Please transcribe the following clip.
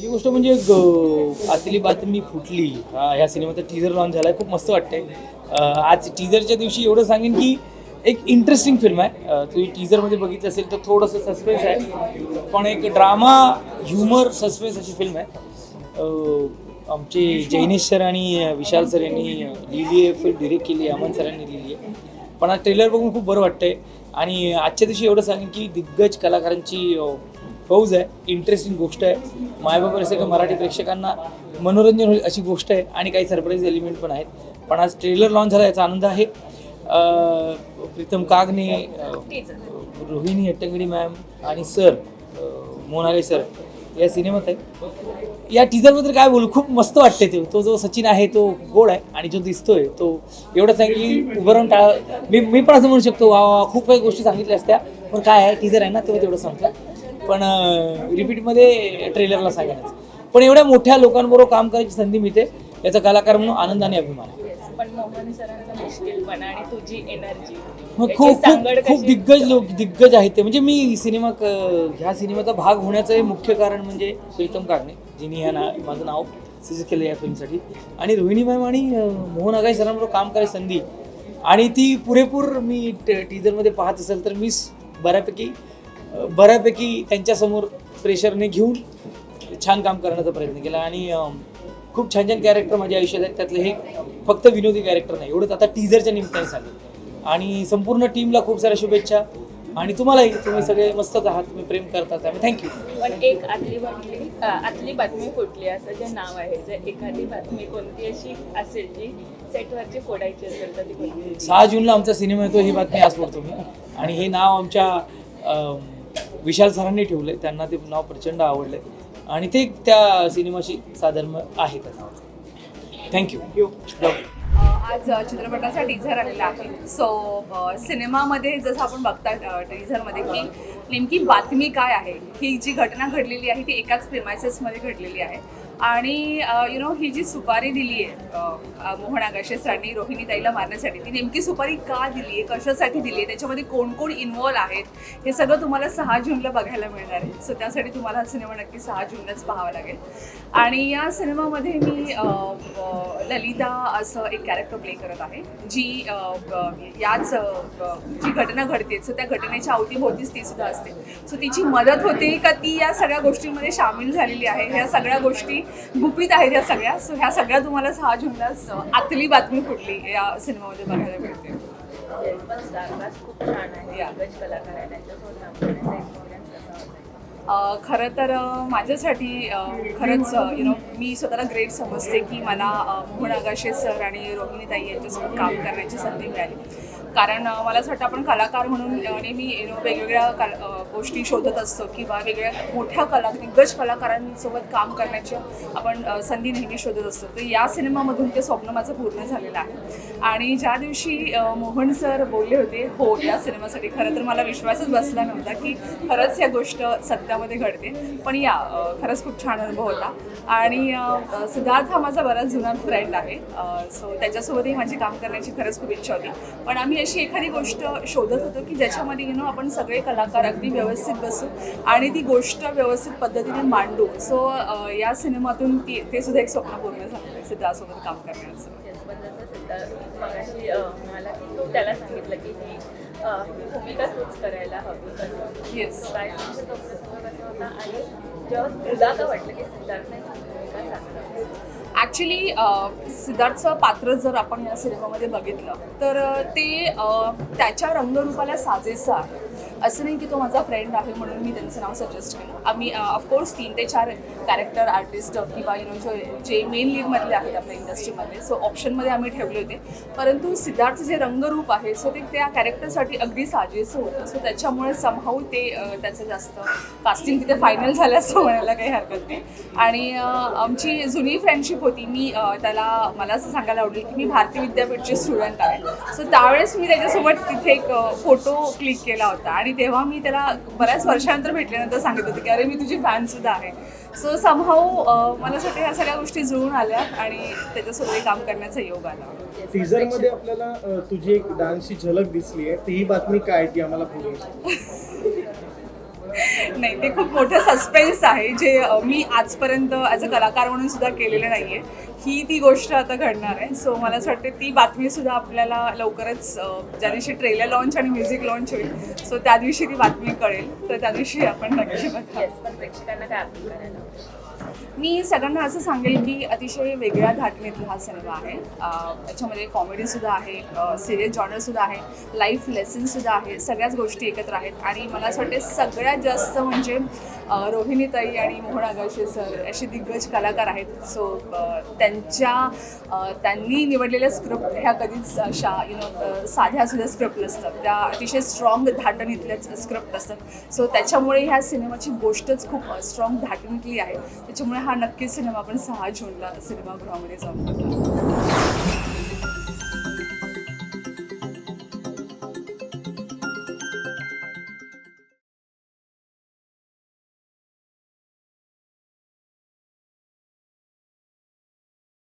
पहिली गोष्ट म्हणजे ग- आतली बातमी फुटली. हा, ह्या सिनेमाचा टीझर लॉन्च झाला खूप मस्त वाटतंय. अं, आज टीझरच्या दिवशी एवढं सांगेन की एक इंटरेस्टिंग फिल्म आहे. अं, तुम्ही टीझरमध्ये बघितलं असेल तर थोडंसं सस्पेन्स आहे. पण एक ड्रामा ह्युमर सस्पेन्स अशी फिल्म आहे. अं, आमचे जैनेश सर आणि अं, विशाल सर यांनी अं, लिहिली आहे फिल्म डिरेक्ट केली आहे. अमन सरांनी लिहिली आहे पण आज ट्रेलर बघून खूप बरं वाटतंय. आणि आजच्या दिवशी एवढं सांगेन की दिग्गज कलाकारांची अं, फौज आहे इंटरेस्टिंग गोष्ट आहे. मायबाप असे का मराठी प्रेक्षकांना मनोरंजन होईल अशी गोष्ट आहे आणि काही सरप्राईज एलिमेंट पण आहेत. पण आज ट्रेलर लॉन्च झाला याचा आनंद आहे. प्रीतम कागने रोहिणी हट्टंगडी मॅम आणि सर मोनाले सर या सिनेमात आहे या टीजरबद्दल काय बोलू? खूप मस्त वाटते ते. तो जो सचिन आहे तो गोड आहे आणि जो दिसतोय तो एवढं सांगितलं की उभं राहून टाळ मी मी पण असं म्हणू शकतो वा खूप काही गोष्टी सांगितल्या असत्या पण काय आहे? टीजर आहे ना तेव्हा तेवढं सांगतं पण रिपीटमध्ये ट्रेलरला सांगायचं. पण एवढ्या मोठ्या लोकांबरोबर काम करायची संधी मिळते याचा कलाकार म्हणून आनंद आणि अभिमान आहे. खूप खूप खूप दिग्गज लोक दिग्गज आहेत ते. म्हणजे मी सिनेमा ह्या सिनेमाचा भाग होण्याचं हे मुख्य कारण म्हणजे प्रीतम कागणे जिने ह्या ना माझं नाव सजेस्ट केलं या फिल्मसाठी. आणि रोहिणी मॅम आणि मोहन आगाई सरांबरोबर काम करायची संधी. आणि ती पुरेपूर मी टीजरमध्ये पाहत असेल तर मी बऱ्यापैकी बऱ्यापैकी त्यांच्यासमोर प्रेशरने घेऊन छान काम करण्याचा प्रयत्न केला. आणि खूप छान छान कॅरेक्टर माझ्या आयुष्यात आहेत. त्यातलं हे फक्त विनोदी कॅरेक्टर नाही. एवढंच आता टीझरच्या निमित्ताने सांगेल आणि संपूर्ण टीमला खूप साऱ्या शुभेच्छा. आणि तुम्हालाही तुम्ही सगळे मस्तच आहात. तुम्ही प्रेम करता. त्यामुळे थँक्यू पण एक आतली बातमी आतली बातमी फुटली असं जे नाव आहे जर एखादी बातमी कोणती अशी असेल जी सेटवरची फोडायची असेल तर ती कोणती? सहा जूनला आमचा सिनेमा येतो ही बातमी आज पडतो. मी आणि हे नाव आमच्या विशाल सरांनी ठेवलं आहे त्यांना ते नाव प्रचंड आवडलं आहे आणि ते त्या सिनेमाशी साधर्म आहे त्या नावाचं थँक्यू आज चित्रपटाचा टीझर आलेला आहे. सो सिनेमामध्ये जसं आपण बघता टीझरमध्ये की नेमकी बातमी काय आहे? ही जी घटना घडलेली आहे ती एकाच प्रेमायसेसमध्ये घडलेली आहे. आणि यु नो ही जी सुपारी दिली आहे मोहन आगाशे सरांनी रोहिणी ताईला मारण्यासाठी ती नेमकी सुपारी का दिली आहे कशासाठी दिली आहे त्याच्यामध्ये कोण कोण इन्वॉल्व आहेत हे सगळं तुम्हाला सहा जूनला बघायला मिळणार आहे. सो त्यासाठी तुम्हाला हा सिनेमा नक्की सहा जूनलाच पाहावा लागेल. आणि या सिनेमामध्ये मी ललिता असं एक कॅरेक्टर प्ले करत आहे जी याच जी घटना घडते सो त्या घटनेच्या अवतीभोवतीच ती सुद्धा असते. सो तिची मदत होते का ती या सगळ्या गोष्टींमध्ये सामील झालेली आहे ह्या सगळ्या गोष्टी गुपित आहेत या सगळ्या. सो ह्या सगळ्या तुम्हाला सहा जूनलाच अ, आतली बातमी फुटली या सिनेमामध्ये बघायला मिळते? खूप छान आहे. कलाकार त्यांच्यासोबत खरं तर माझ्यासाठी खरंच यु नो मी स्वतःला ग्रेट समजते की मला मोहन आगाशे सर आणि रोहिणी ताई यांच्यासोबत काम करण्याची संधी मिळाली. कारण मला असं वाटतं आपण कलाकार म्हणून नेहमी यु नो वेगवेगळ्या कला गोष्टी शोधत असतो किंवा वेगळ्या मोठ्या कला दिग्गज कलाकारांसोबत काम करण्याची आपण संधी नेहमी शोधत असतो. तर या सिनेमामधून ते स्वप्न माझं पूर्ण झालेलं आहे. आणि ज्या दिवशी मोहन सर बोलले होते हो या सिनेमासाठी खरं तर मला विश्वासच बसला नव्हता की खरंच ह्या गोष्ट सत्यामध्ये घडते. पण या खरंच खूप छान अनुभव होता. आणि सिद्धार्थ हा माझा बराच जुना फ्रेंड आहे. सो त्याच्यासोबतही माझी काम करण्याची खरंच खूप इच्छा होती. पण आम्ही अशी एखादी गोष्ट शोधत होतो की ज्याच्यामध्ये यु नो आपण सगळे कलाकार अगदी व्यवस्थित बसू आणि ती गोष्ट व्यवस्थित पद्धतीने मांडू. सो या सिनेमातून ती ते सुद्धा एक स्वप्न पूर्ण झालं आहे सिद्धार्थसोबत काम करण्याचं. सिद्धार्थ त्याला सांगितलं की भूमिका तूच करायला हवी येस काय होता आणि जेव्हा तुला का वाटलं की साकारली ॲक्च्युली सिद्धार्थचं पात्र जर आपण या सिनेमामध्ये बघितलं तर ते त्याच्या रंगरूपाला साजेसं आहे. असं नाही की तो माझा फ्रेंड आहे म्हणून मी त्यांचं नाव सजेस्ट केलं. आम्ही ऑफकोर्स तीन ते चार कॅरेक्टर आर्टिस्ट किंवा यु नो जे जे मेन लीडमधले आहेत आपल्या इंडस्ट्रीमध्ये सो ऑप्शनमध्ये आम्ही ठेवले होते. परंतु सिद्धार्थ जे रंगरूप आहे सो ते त्या कॅरेक्टरसाठी अगदी साजेसं होतं. सो त्याच्यामुळे समहाऊ ते त्याचं जास्त कास्टिंग तिथे फायनल झालं असं म्हणायला काही हरकत नाही. आणि आमची जुनी फ्रेंडशिप होती. मी त्याला मला असं सांगायला आवडेल की मी भारतीय विद्यापीठची स्टुडंट आहे. सो त्यावेळेस मी त्याच्यासोबत तिथे एक फोटो क्लिक केला होता. आणि तेव्हा मी त्याला बऱ्याच वर्षानंतर भेटल्यानंतर सांगित होते की अरे मी तुझी फॅन सुद्धा आहे. सो समहाऊ मला वाटतं ह्या सगळ्या गोष्टी जुळून आल्या आणि त्याच्यासोबत काम करण्याचा योग आला. टीजरमध्ये आपल्याला तुझी एक डान्सची झलक दिसली आहे ती ही बातमी काय ती आम्हाला नाही ते खूप मोठं सस्पेन्स आहे जे मी आजपर्यंत ॲज अ कलाकार म्हणून सुद्धा केलेलं नाही आहे ही ती गोष्ट आता घडणार आहे. सो मला असं वाटते ती बातमीसुद्धा आपल्याला लवकरच ज्या दिवशी ट्रेलर लॉन्च आणि म्युझिक लॉन्च होईल सो त्या दिवशी ती बातमी कळेल. तर त्या दिवशी आपण नक्की बघा. प्रेक्षकांना काय अपील करायला? मी सगळ्यांना असं सांगेल की अतिशय वेगळ्या धाटणीतला हा सिनेमा आहे. त्याच्यामध्ये याच्यामध्ये कॉमेडीसुद्धा आहे सिरियस जॉनरसुद्धा आहे लाईफ लेसनसुद्धा आहे सगळ्याच गोष्टी एकत्र आहेत. आणि मला असं वाटते सगळ्यात जास्त म्हणजे रोहिणी रोहिणीताई आणि मोहन आगाशे सर असे दिग्गज कलाकार आहेत. सो त्यांच्या त्यांनी निवडलेल्या स्क्रिप्ट ह्या कधीच अशा यु नो साध्या सुद्धा स्क्रिप्ट नसतात. त्या अतिशय स्ट्रॉंग धाटणीतल्याच स्क्रिप्ट असतात. सो त्याच्यामुळे ह्या सिनेमाची गोष्टच खूप स्ट्रॉंग धाटणीतली आहे. त्याच्यामुळे हा नक्कीच सिनेमा आपण सहा जूनला सिनेमागृहामध्ये जाऊ